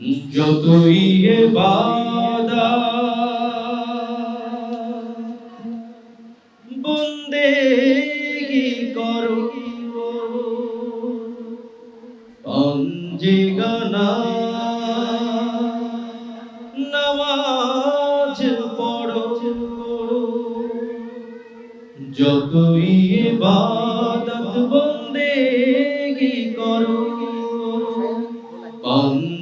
যতই বাদা বন্দেগি করো পঞ্জে গানা নামাজ পড়ো। যতই বাদত বন্দেগি করো পঞ্জে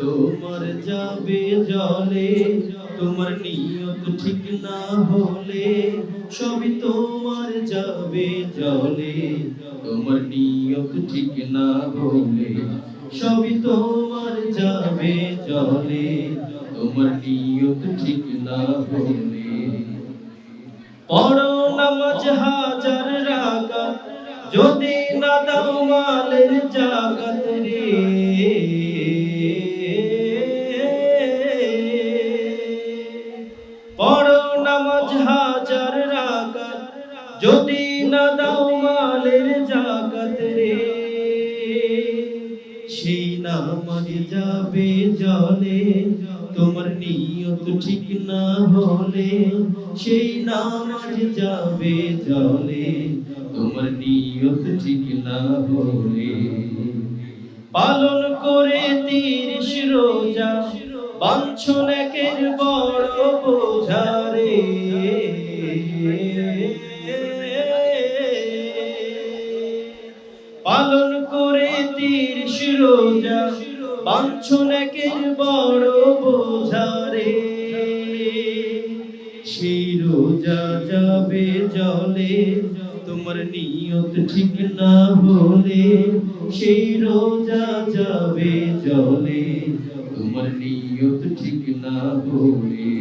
তোমার যাবে তোমার নিয়ত ঠিক না হলে সবই তোমার যাবে জলে, তোমার নিয়ত ঠিক না হলে সবই তোমার যাবে জলে, তোমার নিয়ত ঠিক না হলে। পড়ো নামাজ হাজার রাগাত যদি না দাও মালের জাগাত রে। পড়ো নামাজ হাজার রাগাত যদি না দাও মালের জাগাত রে। সেই নামাজ যাবে জলে, তোমার নিয়ত ঠিক না হলে সেই নামাজ যাবে জলে। পালন করে তিরিশ রোজা, বাঞ্ছনেকের বড় বোঝারে পালন করে তিরিশ রোজা, বাঞ্ছনেকের বড় বোঝারে সেই রোজা যাবে জলে তোমার নিয়ত ঠিক না হলে সেই রোজা যাবে জলে। তোমার নিয়ত ঠিক না হলে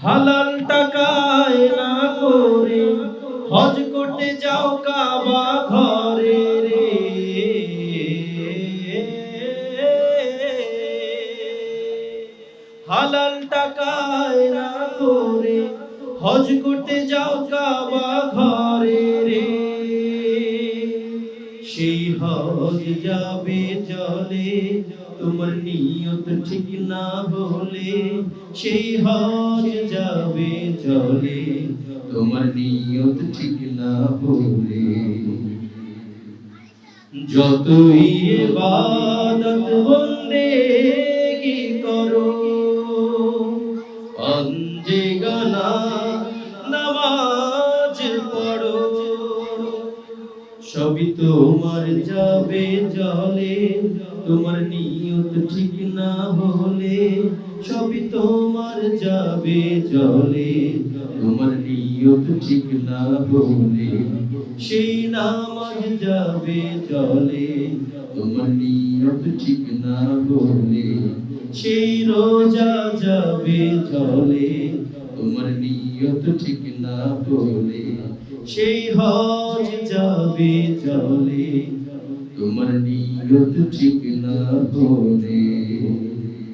হালাল টাকায় না করে হজ করতে যাও কাবা ঘরে রে। হালাল টাকায় না করে হজ করতে যাও কাবা ঘরে রে। সেই হজ যাবে চলে, তোমার নিয়ত ঠিক না হলে সেই হজ যাবে চলে, তোমার নিয়ত ঠিক না হলে। যতই ইবাদত বন্দেগি সবই তোমার যাবে জলে, তোমার নিয়ত ঠিক না হলে সবই তোমার যাবে জলে, তোমার নিয়ত ঠিক না হলে সেই নামাজ যাবে জলে, তোমার নিয়ত ঠিক না হলে সেই রোজা যাবে জলে, তোমার নিয়ত ঠিক না হলে সেই হজ যাবে চলে। তোমার নিয়ত ঠিক না হলে